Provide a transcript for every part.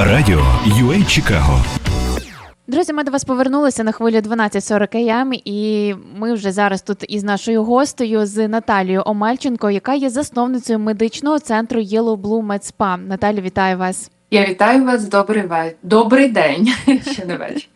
Радіо UA Чикаго. Друзі, ми до вас повернулися на хвилю 12.40 АМ, і ми вже зараз тут із нашою гостею з Наталією Омельченко, яка є засновницею медичного центру Yellow Blue Med Spa. Наталю, вітаю вас. Я вітаю вас. Добрий ве... Добрий день. Ще не вечір.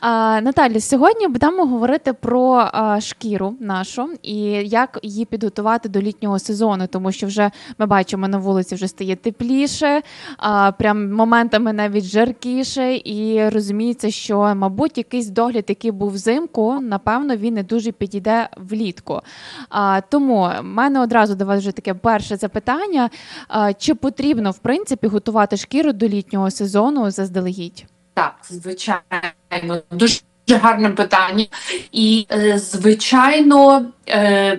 А, Наталі, сьогодні будемо говорити про а, шкіру нашу і як її підготувати до літнього сезону, тому що вже ми бачимо на вулиці вже стає тепліше, а, прям моментами навіть жаркіше, і розуміється, що, мабуть, якийсь догляд, який був взимку, напевно, він не дуже підійде влітку. А, тому в мене одразу до вас вже таке перше запитання: а, чи потрібно в принципі готувати шкіру до літнього сезону заздалегідь? Так, звичайно, дуже гарне питання. І, е, звичайно, е,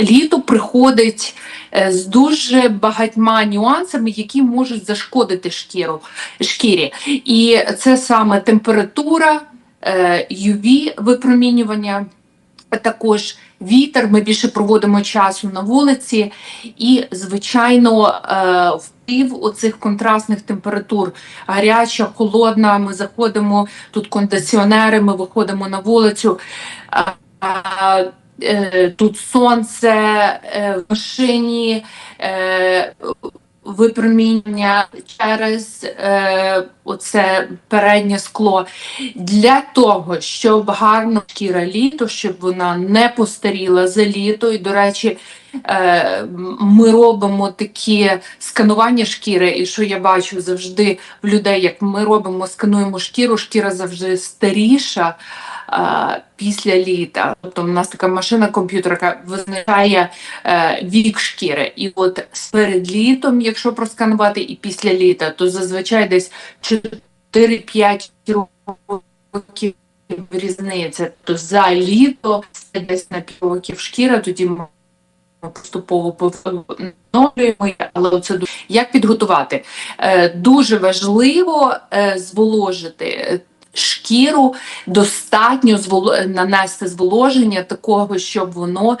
літо приходить е, з дуже багатьма нюансами, які можуть зашкодити шкіру, шкірі. І це саме температура, UV випромінювання, також вітер. Ми більше проводимо часу на вулиці, і, звичайно, е, вплив оцих контрастних температур гаряча, холодна. Ми заходимо тут кондиціонери, ми виходимо на вулицю. А, е, Тут сонце е, в машині. Випромінення через е, оце переднє скло для того, щоб гарно шкіра літо, щоб вона не постаріла за літо. І, до речі, ми робимо такі сканування шкіри, і що я бачу завжди в людей, як ми робимо, скануємо шкіру, шкіра завжди старіша. е, Після літа, тобто в нас така машина комп'ютер, яка визначає е, вік шкіри. І от перед літом, якщо просканувати, і після літа, то зазвичай десь 4-5 років різниця. То за літо десь на 5 років шкіра, тоді поступово поновлюємо, але це як підготувати? Е, Дуже важливо е, зволожити. е, Шкіру достатньо нанести зволоження такого, щоб воно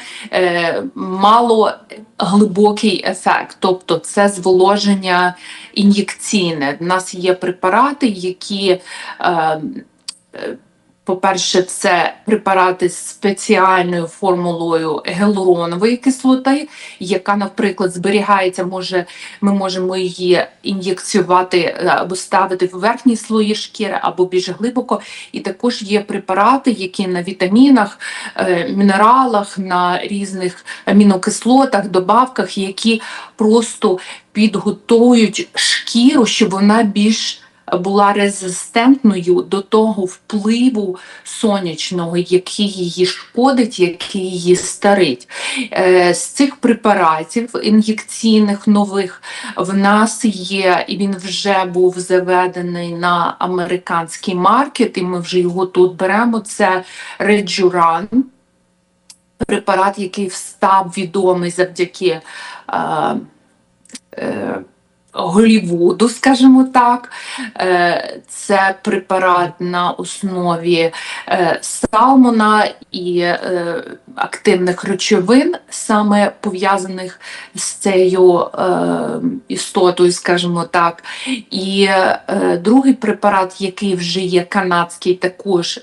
мало глибокий ефект, тобто це зволоження ін'єкційне. У нас є препарати, які по-перше, це препарати з спеціальною формулою гіалуронової кислоти, яка, наприклад, зберігається, може, ми можемо її ін'єкціювати е, або ставити в верхні слої шкіри, або більш глибоко. І також є препарати, які на вітамінах, е, мінералах, на різних амінокислотах, добавках, які просто підготують шкіру, щоб вона більш була резистентною до того впливу сонячного, який її шкодить, який її старить. Е, З цих препаратів ін'єкційних нових в нас є, і він вже був заведений на американський маркет, і ми вже його тут беремо. Це Rejuran. Препарат, який став відомий завдяки е, е, Голівуду, скажімо так. Е, Це препарат на основі е, салмона і е, активних речовин, саме пов'язаних з цією е, істотою, скажімо так. І е, другий препарат, який вже є канадський, також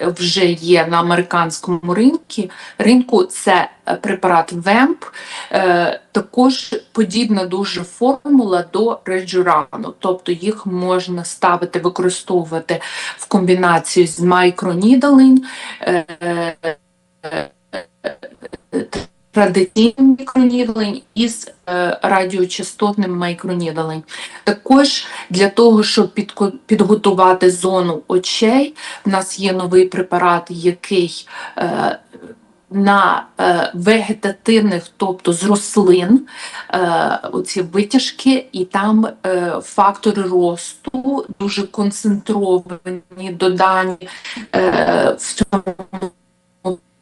вже є на американському ринку, ринку це препарат ВЕМП. Е, також подібна дуже формула до реджурану, тобто їх можна ставити, використовувати в комбінації з майкронідалень, е, традиційним мікронідалень із е, радіочастотним майкронідалень. Також для того, щоб підготувати зону очей, в нас є новий препарат, який е, на е, вегетативних, тобто з рослин, оці витяжки, і там фактори росту дуже концентровані, додані в цьому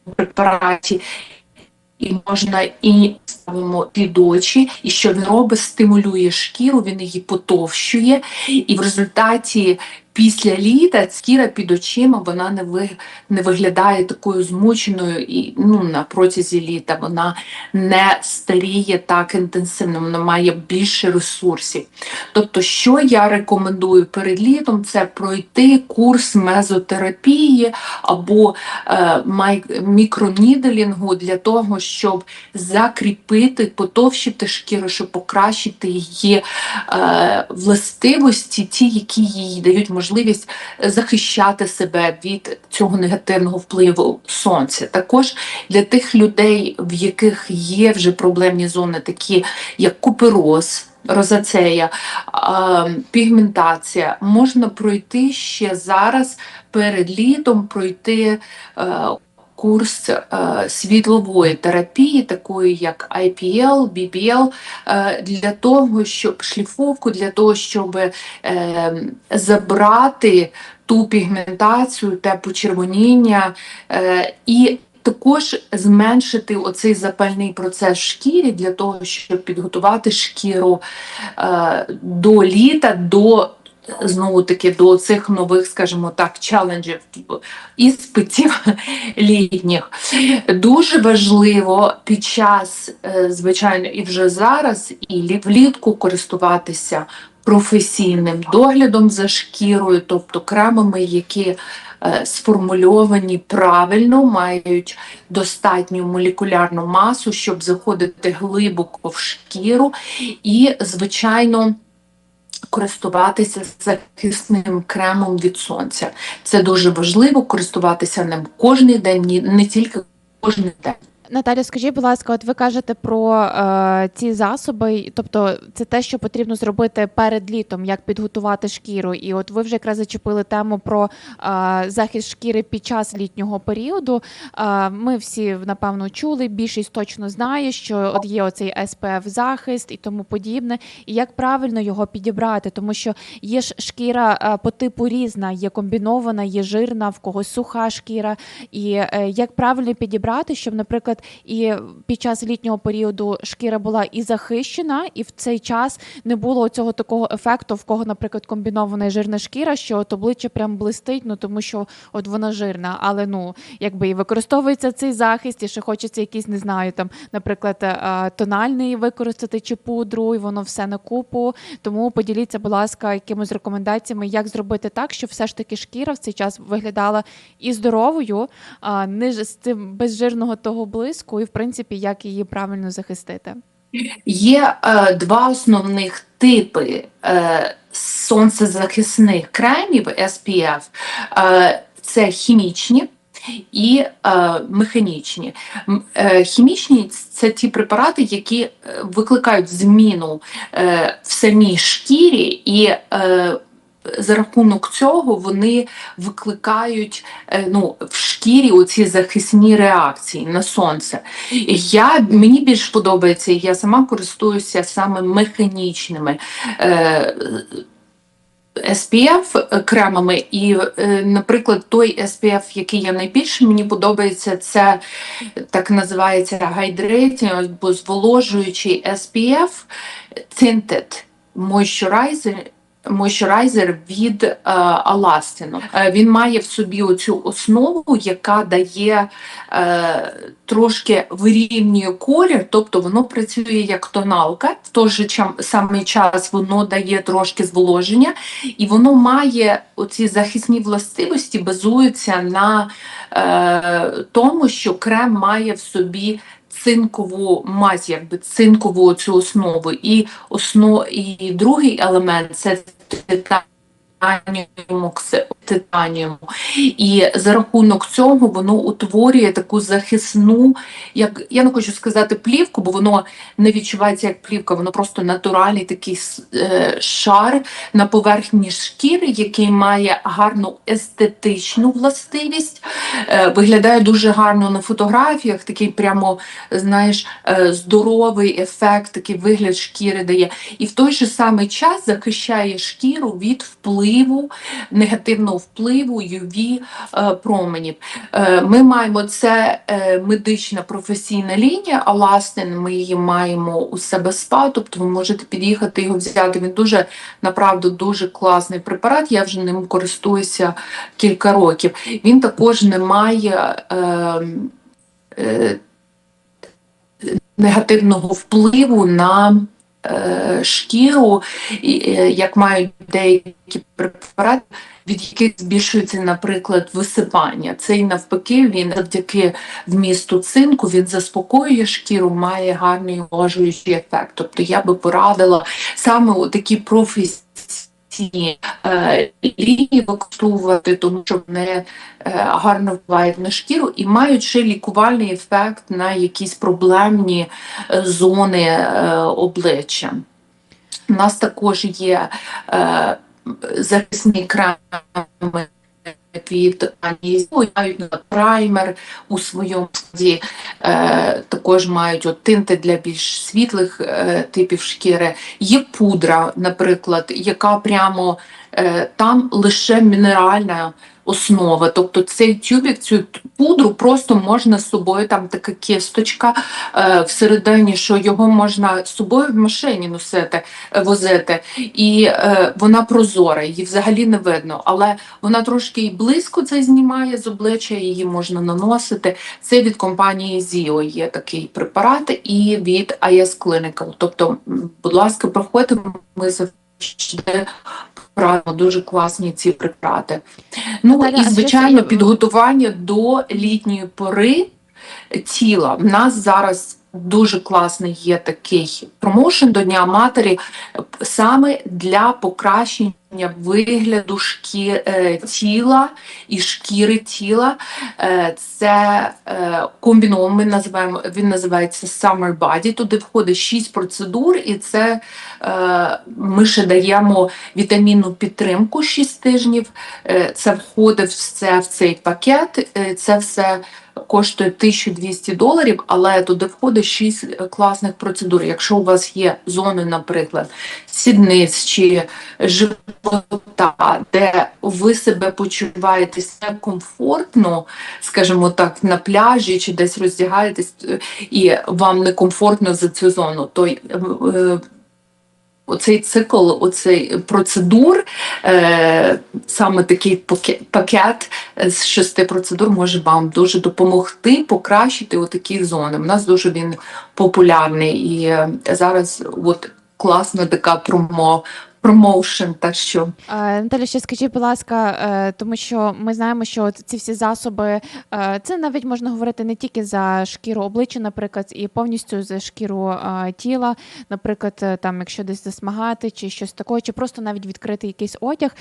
препараті. І можна і ставимо під очі, і що він робить, стимулює шкіру, він її потовщує, і в результаті після літа шкіра під очима вона не ви не виглядає такою змученою і ну на протязі літа вона не старіє так інтенсивно, вона має більше ресурсів. Тобто, що я рекомендую перед літом, це пройти курс мезотерапії або е, мікроніделінгу для того, щоб закріпити, потовщити шкіру, щоб покращити її е, властивості, ті, які їй дають захищати себе від цього негативного впливу сонця. Також для тих людей, в яких є вже проблемні зони, такі як купероз. Розацея, е, пігментація можна пройти ще зараз перед літом пройти е, курс е, світлової терапії, такої як IPL, BBL, е, для того, щоб шліфовку, для того, щоб е, забрати ту пігментацію, те почервоніння і також зменшити оцей запальний процес в шкірі для того, щоб підготувати шкіру е, до літа, до знову таки до цих нових, скажімо так, челенджів іспитів літніх. Дуже важливо під час, е, звичайно, і вже зараз, і влітку користуватися професійним доглядом за шкірою, тобто кремами, які е, сформульовані правильно, мають достатню молекулярну масу, щоб заходити глибоко в шкіру, і, звичайно, користуватися захисним кремом від сонця. Це дуже важливо користуватися ним кожен день, не тільки кожен день. Наталя, скажіть, будь ласка, от ви кажете про е, ці засоби, тобто це те, що потрібно зробити перед літом, як підготувати шкіру. І от ви вже якраз зачепили тему про е, захист шкіри під час літнього періоду. Е, ми всі напевно чули, більшість точно знає, що от є оцей SPF захист і тому подібне. І як правильно його підібрати, тому що є ж шкіра е, по типу різна, є комбінована, є жирна, в когось суха шкіра. І е, як правильно підібрати, щоб, наприклад, і під час літнього періоду шкіра була і захищена, і в цей час не було цього такого ефекту, в кого, наприклад, комбінована жирна шкіра, що от обличчя прям блистить, ну тому що от вона жирна, але ну якби і використовується цей захист, і ще хочеться якийсь, не знаю, там, наприклад, е, тональний використати чи пудру, і воно все на купу. Тому поділіться, будь ласка, якимись рекомендаціями, як зробити так, щоб все ж таки шкіра в цей час виглядала і здоровою, а не з цим безжирного того блиску, і в принципі, як її правильно захистити. Є е, два основних типи е, сонцезахисних кремів SPF. Е, це хімічні. І е, механічні. Е, хімічні це ті препарати, які е, викликають зміну е, в самій шкірі, і е, за рахунок цього вони викликають е, ну, в шкірі оці захисні реакції на сонце. Я, мені більш подобається, я сама користуюся саме механічними. Е, SPF кремами, і, е, наприклад, той SPF, який я найбільше мені подобається, це так називається hydrating або зволожуючий SPF Tinted Moisturizer Moisturizer від е, Alastin. Е, він має в собі оцю основу, яка дає е, трошки вирівнює колір, тобто воно працює як тоналка, в той же чам- самий час воно дає трошки зволоження, і воно має оці захисні властивості, базуються на е, тому, що крем має в собі цинкову мазь, якби цинкову цю основу. І, основ, і другий елемент це Titanium окси- І за рахунок цього воно утворює таку захисну, як я не хочу сказати плівку, бо воно не відчувається як плівка, воно просто натуральний такий е, шар на поверхні шкіри, який має гарну естетичну властивість. Е, виглядає дуже гарно на фотографіях, такий прямо, знаєш, е, здоровий ефект, такий вигляд шкіри дає. І в той же самий час захищає шкіру від впливу, негативного впливу UV е, променів. Е, Ми маємо це е, медична професійна лінія, Аластин, ми її маємо у себе спа, тобто ви можете під'їхати його взяти. Він дуже направду дуже класний препарат. Я вже ним користуюся кілька років. Він також не має. Негативного впливу на шкіру, е, як мають деякі препарати, від яких збільшується, наприклад, висипання. Цей навпаки, він завдяки вмісту цинку він заспокоює шкіру, має гарний ложуючий ефект. Тобто я би порадила саме у такі професійні е, лінії використовувати, тому що вони е, гарно впливають на шкіру і мають ще лікувальний ефект на якісь проблемні е, зони е, обличчя. У нас також є захисний креми від Анізу, мають праймер у своєму складі, е, також мають от, тинти для більш світлих е, типів шкіри. Є пудра, наприклад, яка прямо е, там лише мінеральна основа. Тобто цей тюбик, цю пудру просто можна з собою, там така кісточка е, всередині, що його можна з собою в машині носити, е, возити. І е, вона прозора, її взагалі не видно, але вона трошки і близько це знімає з обличчя, її можна наносити. Це від компанії Zio є такий препарат, і від AS Clinical. Тобто, будь ласка, проходьте, ми завжди правильно, дуже класні ці препарати. Ну Наталя, і звичайно, підготування до літньої пори тіла. В нас зараз дуже класний є такий промоушен до Дня матері саме для покращення вигляду шкі... е, тіла і шкіри тіла. Е, Це е, комбіновано, ми називаємо, він називається Summer Body. Туди входить 6 процедур, і це ми ще даємо вітамінну підтримку 6 тижнів. Це входить все в цей пакет. Це все коштує 1200 доларів, але туди входить 6 класних процедур. Якщо у вас є зони, наприклад, сідниць чи живота, де ви себе почуваєтесь некомфортно, скажімо так, на пляжі чи десь роздягаєтесь, е, і вам некомфортно за цю зону, то е, е, оцей цикл, оцей процедур, е, саме такий пакет з шести процедур може вам дуже допомогти покращити отакі зони. У нас дуже він популярний і е, зараз от класна така промо. Промоушен, так що Е, Наталя, ще скажіть, будь ласка, е, тому що ми знаємо, що ці всі засоби, е, це навіть можна говорити не тільки за шкіру обличчя, наприклад, і повністю за шкіру тіла, наприклад, там, якщо десь засмагати чи щось такое, чи просто навіть відкрити якийсь одяг.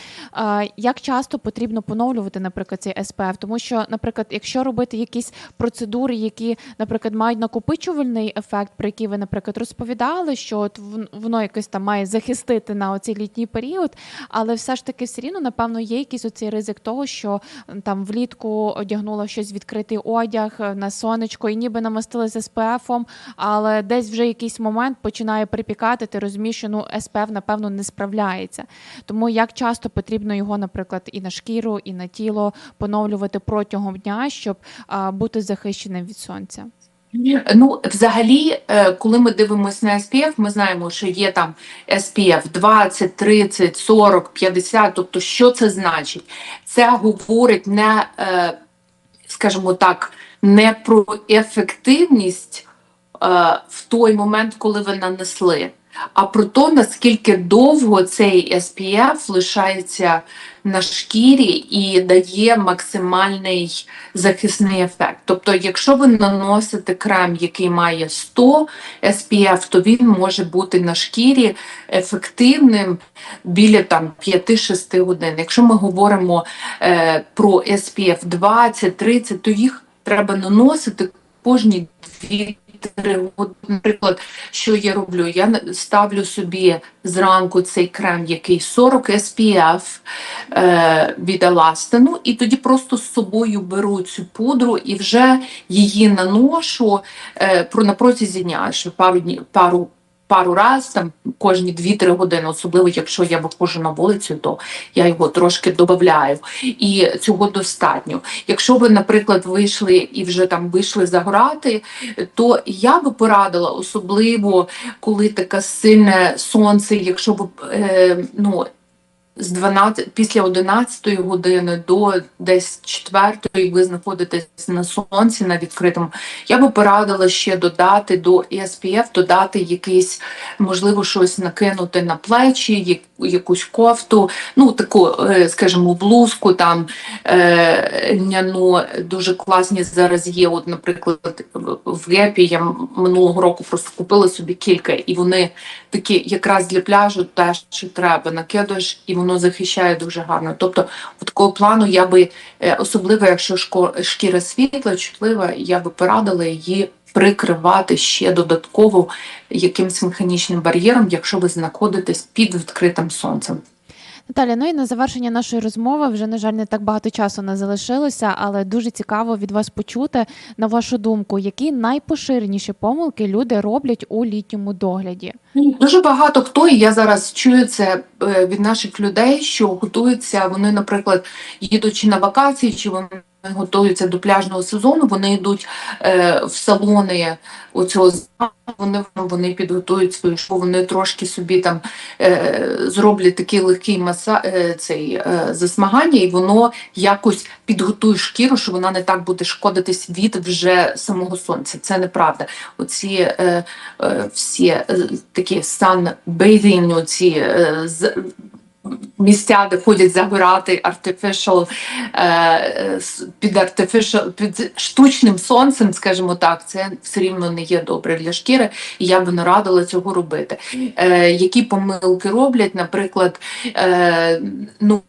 Як часто потрібно поновлювати, наприклад, цей SPF? Тому що, наприклад, якщо робити якісь процедури, які, наприклад, мають накопичувальний ефект, про який ви, наприклад, розповідали, що от воно якось там має захистити на оцей літній період, але все ж таки все рівно, напевно, є якийсь оцей ризик того, що там влітку одягнула щось відкритий одяг е, на сонечко і ніби намастилася SPF-ом, але десь вже якийсь момент починає припікати, ти розумієш, що ну SPF, напевно, не справляється. Тому як часто потрібно його, наприклад, і на шкіру, і на тіло поновлювати протягом дня, щоб бути захищеним від сонця. Ну, взагалі, е, коли ми дивимося на SPF, ми знаємо, що є там SPF 20, 30, 40, 50. Тобто, що це значить? Це говорить не, е, скажімо так, не про ефективність е, в той момент, коли ви нанесли, а про те, наскільки довго цей SPF лишається на шкірі і дає максимальний захисний ефект. Тобто, якщо ви наносите крем, який має 100 SPF, то він може бути на шкірі ефективним біля там 5-6 годин. Якщо ми говоримо е, про SPF 20-30, то їх треба наносити кожні 2 Години. Наприклад, що я роблю? Я ставлю собі зранку цей крем, який 40 SPF е, від Еластину, і тоді просто з собою беру цю пудру і вже її наношу е, на протязі дня, ще пару днів, пару пару раз, там кожні 2-3 години, особливо якщо я виходжу на вулицю, то я його трошки додаю. І цього достатньо. Якщо ви, наприклад, вийшли і вже там вийшли загорати, то я би порадила, особливо коли таке сильне сонце, якщо ви е, ну. З 12, після 11 години до десь 4 ви знаходитесь на сонці на відкритому. Я би порадила ще додати до SPF, додати якийсь, можливо, щось накинути на плечі, якусь кофту, ну таку, е, скажімо, блузку там е, льняну, дуже класні зараз є. От, наприклад, в- Гепі я минулого року просто купила собі кілька, і вони такі якраз для пляжу теж треба. Накидаєш, і воно захищає дуже гарно. Тобто, в такого плану я би, е, особливо якщо шкіра світла, чутлива, я би порадила її прикривати ще додатково якимось механічним бар'єром, якщо ви знаходитесь під відкритим сонцем. Наталя, ну і на завершення нашої розмови вже на жаль не так багато часу не залишилося, але дуже цікаво від вас почути на вашу думку, які найпоширеніші помилки люди роблять у літньому догляді. Дуже багато хто, і я зараз чую це е, від наших людей, що готуються. Вони, наприклад, їдучи на вакації, чи вони готуються до пляжного сезону, вони йдуть е, в салони оцього вони, вони підготують свою шкуру, вони трошки собі там е, зроблять такий легкий маса, е, цей е, засмагання, і воно якось підготує шкіру, що вона не так буде шкодитись від вже самого сонця. Це неправда. Оці е, е, всі е, такі sunbathing, оці е, з, місця, де ходять загорати artificial, е, під artificial, під штучним сонцем, скажімо так, це все рівно не є добре для шкіри, і я би не радила цього робити. Е, які помилки роблять, наприклад, е, ну,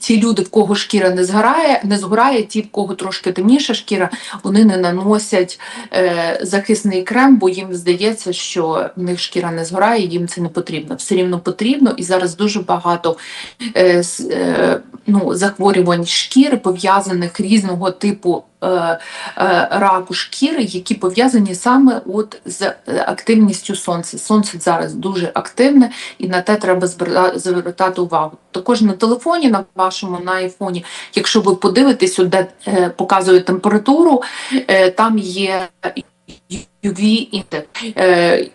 ті люди, в кого шкіра не згорає, не згорає, ті, в кого трошки темніша шкіра, вони не наносять захисний крем, бо їм здається, що в них шкіра не згорає, їм це не потрібно. Все рівно потрібно, і зараз дуже багато е, е, ну, захворювань шкіри, пов'язаних різного типу. е, е, Раку шкіри, які пов'язані саме от з е, активністю сонця. Сонце зараз дуже активне, і на те треба звертати увагу. Також на телефоні, на вашому на айфоні, якщо ви подивитесь, де е, показує температуру, е, там є UV індекс. Е,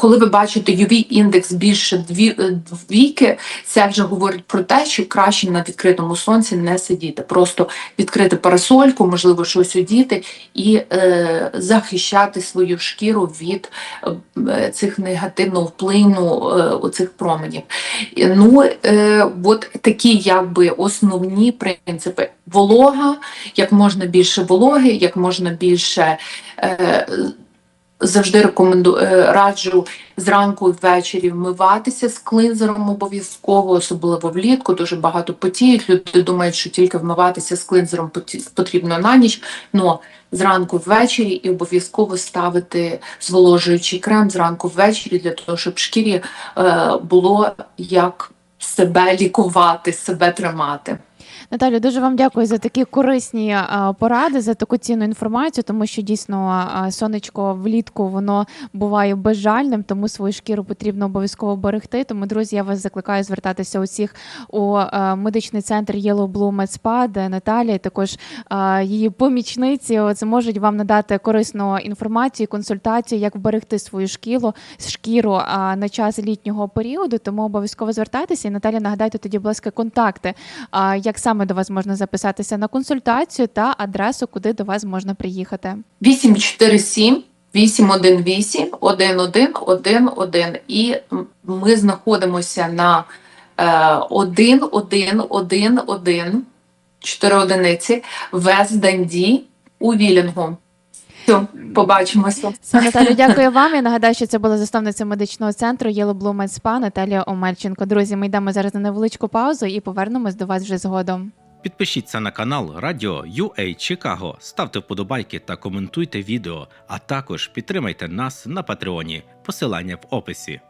коли ви бачите UV індекс більше дві, е, двійки, це вже говорить про те, що краще на відкритому сонці не сидіти. Просто відкрити парасольку, можливо, щось одіти і е, захищати свою шкіру від цих негативного вплину е, оцих променів. Ну, от такі якби основні принципи. Волога, як можна більше вологи, як можна більше. Завжди рекомендую е, раджу зранку і ввечері вмиватися з клинзером обов'язково, особливо влітку. Дуже багато потіють. Люди думають, що тільки вмиватися з клинзером потрібно на ніч. Но зранку ввечері і обов'язково ставити зволожуючий крем зранку ввечері для того, щоб шкірі е, було як себе лікувати, себе тримати. Наталю, дуже вам дякую за такі корисні поради, за таку цінну інформацію, тому що дійсно сонечко влітку воно буває безжальним, тому свою шкіру потрібно обов'язково берегти. Тому, друзі, я вас закликаю звертатися усіх у медичний центр Yellow Blue Spa, де Наталія, також її помічниці це можуть вам надати корисну інформацію, консультацію, як вберегти свою шкіру, шкіру на час літнього періоду. Тому обов'язково звертайтеся. І Наталя, нагадайте тоді, будь ласка, контакти, як саме до вас можна записатися на консультацію та адресу, куди до вас можна приїхати. 847 818 1111 і ми знаходимося на е, 1111 4 одиниці Вест Данді у Вілінгу. Все, побачимося. Наталю, дякую вам. Я нагадаю, що це була засновниця медичного центру Blue Med Наталія Омельченко. Друзі, ми йдемо зараз на невеличку паузу і повернемось до вас вже згодом. Підпишіться на канал Радіо UA Чикаго, ставте вподобайки та коментуйте відео, а також підтримайте нас на Патреоні. Посилання в описі.